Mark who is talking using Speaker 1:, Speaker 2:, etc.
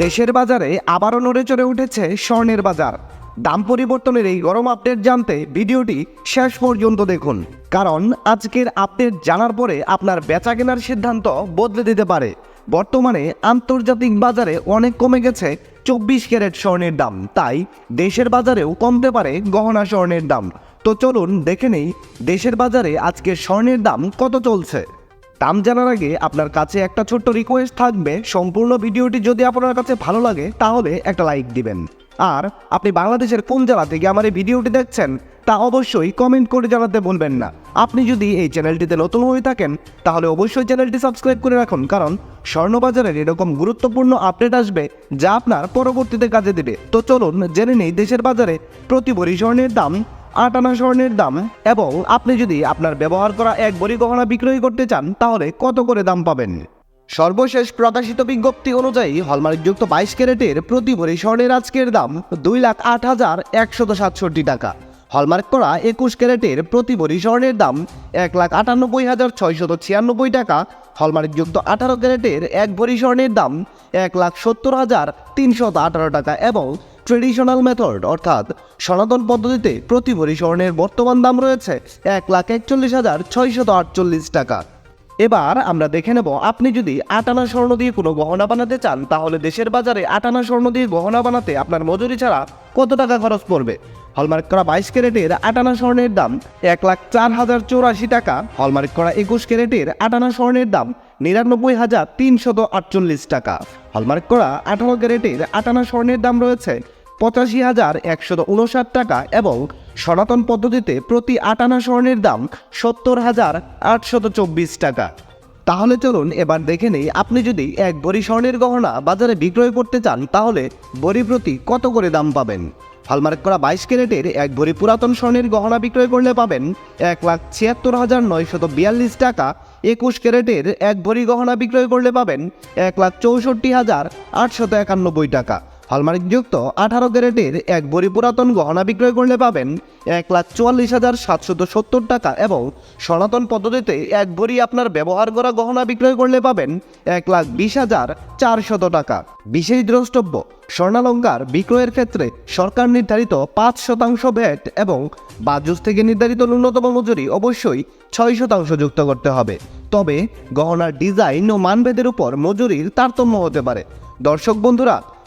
Speaker 1: দেশের বাজারে আবারও নড়ে চড়ে উঠেছে স্বর্ণের বাজার। দাম পরিবর্তনের এই গরম আপডেট জানতে ভিডিওটি শেষ পর্যন্ত দেখুন। কারণ আজকের আপডেট জানার পরে আপনার বেচা কেনার সিদ্ধান্ত বদলে দিতে পারে। বর্তমানে আন্তর্জাতিক বাজারে অনেক কমে গেছে চব্বিশ ক্যারেট স্বর্ণের দাম। তাই দেশের বাজারেও কমতে পারে গহনা স্বর্ণের দাম। তো চলুন দেখে নেই, দেশের বাজারে আজকে স্বর্ণের দাম কত চলছে? দাম জানার আগে আপনার কাছে একটা ছোট্ট রিকোয়েস্ট থাকবে। সম্পূর্ণ ভিডিওটি যদি আপনার কাছে ভালো লাগে, তাহলে একটা লাইক দিবেন। আর আপনি বাংলাদেশের কোন জেলা থেকে আমার এই ভিডিওটি দেখছেন, তা অবশ্যই কমেন্ট করে জানাতে বলবেন না। আপনি যদি এই চ্যানেলটিতে নতুন হয়ে থাকেন, তাহলে অবশ্যই চ্যানেলটি সাবস্ক্রাইব করে রাখুন, কারণ স্বর্ণবাজারের এরকম গুরুত্বপূর্ণ আপডেট আসবে, যা আপনার পরবর্তীতে কাজে দেবে। তো চলুন জেনে নেই, দেশের বাজারে প্রতি ভরি স্বর্ণের দাম আট আনা স্বর্ণের দাম, এবং আপনি যদি আপনার ব্যবহার করা এক বড়ি গহনা বিক্রয় করতে চান, তাহলে কত করে দাম পাবেন? সর্বশেষ প্রকাশিত বিজ্ঞপ্তি অনুযায়ী হলমার্কযুক্ত বাইশ ক্যারেটের প্রতি ভরি স্বর্ণের আজকের দাম দুই লাখ আট হাজার একশত সাতষট্টি টাকা। হলমার্ক করা একুশ ক্যারেটের প্রতি ভরি স্বর্ণের দাম এক লাখ আটানব্বই হাজার ছয়শত ছিয়ানব্বই টাকা। হলমার্কযুক্ত আঠারো ক্যারেটের এক ভরি স্বর্ণের দাম এক লাখ সত্তর হাজার তিনশত আঠারো টাকা এবং ট্রেডিশনাল মেথড অর্থাৎ সনাতন পদ্ধতিতে প্রতি ভরি স্বর্ণের বর্তমান দাম রয়েছে এক লাখ একচল্লিশ হাজার ছয়শত আটচল্লিশ টাকা। এবার আমরা দেখে নেব, আপনি যদি আটানা স্বর্ণ দিয়ে কোনো গহনা বানাতে চান, তাহলে দেশের বাজারে আটানা স্বর্ণ দিয়ে গহনা বানাতে আপনার মজুরি ছাড়া কত টাকা খরচ পড়বে? হলমার্ক করা বাইশ ক্যারেটের আটানা স্বর্ণের দাম এক লাখ চার হাজার চৌরাশি টাকা। হলমার্ক করা একুশ ক্যারেটের আটানা স্বর্ণের দাম নিরানব্বই হাজার তিনশত আটচল্লিশ টাকা। হলমার্ক করা আঠারো ক্যারেটের আটানা স্বর্ণের দাম রয়েছে পঁচাশি হাজার একশত উনষাট টাকা এবং সনাতন পদ্ধতিতে প্রতি আটানা স্বর্ণের দাম সত্তর হাজার আটশত চব্বিশ টাকা। তাহলে চলুন এবার দেখে নেই, আপনি যদি এক বড়ি স্বর্ণের গহনা বাজারে বিক্রয় করতে চান, তাহলে বড়ি প্রতি কত করে দাম পাবেন? হলমার্ক করা বাইশ ক্যারেটের এক ভরি পুরাতন স্বর্ণের গহনা বিক্রয় করলে পাবেন এক লাখ ছিয়াত্তর হাজার নয়শত বিয়াল্লিশ টাকা। একুশ ক্যারেটের এক ভরি গহনা বিক্রয় করলে পাবেন এক লাখ চৌষট্টি হাজার আটশত একানব্বই টাকা। হলমার্কযুক্ত আঠারো ক্যারেটের এক বড়ি পুরাতন গহনা বিক্রয় করলে পাবেন এক লাখ চুয়াল্লিশ হাজার সাতশত সত্তর টাকা এবং সনাতন পদ্ধতিতে এক ভরি আপনার ব্যবহার করা গহনা বিক্রয় করলে পাবেন এক লাখ বিশ হাজার চারশত টাকা। বিশেষ দ্রষ্টব্য, স্বর্ণালঙ্কার বিক্রয়ের ক্ষেত্রে সরকার নির্ধারিত পাঁচ শতাংশ ভ্যাট এবং বাজুস থেকে নির্ধারিত ন্যূনতম মজুরি অবশ্যই ছয় শতাংশ যুক্ত করতে হবে। তবে গহনার ডিজাইন ও মানভেদের উপর মজুরির তারতম্য হতে পারে। দর্শক বন্ধুরা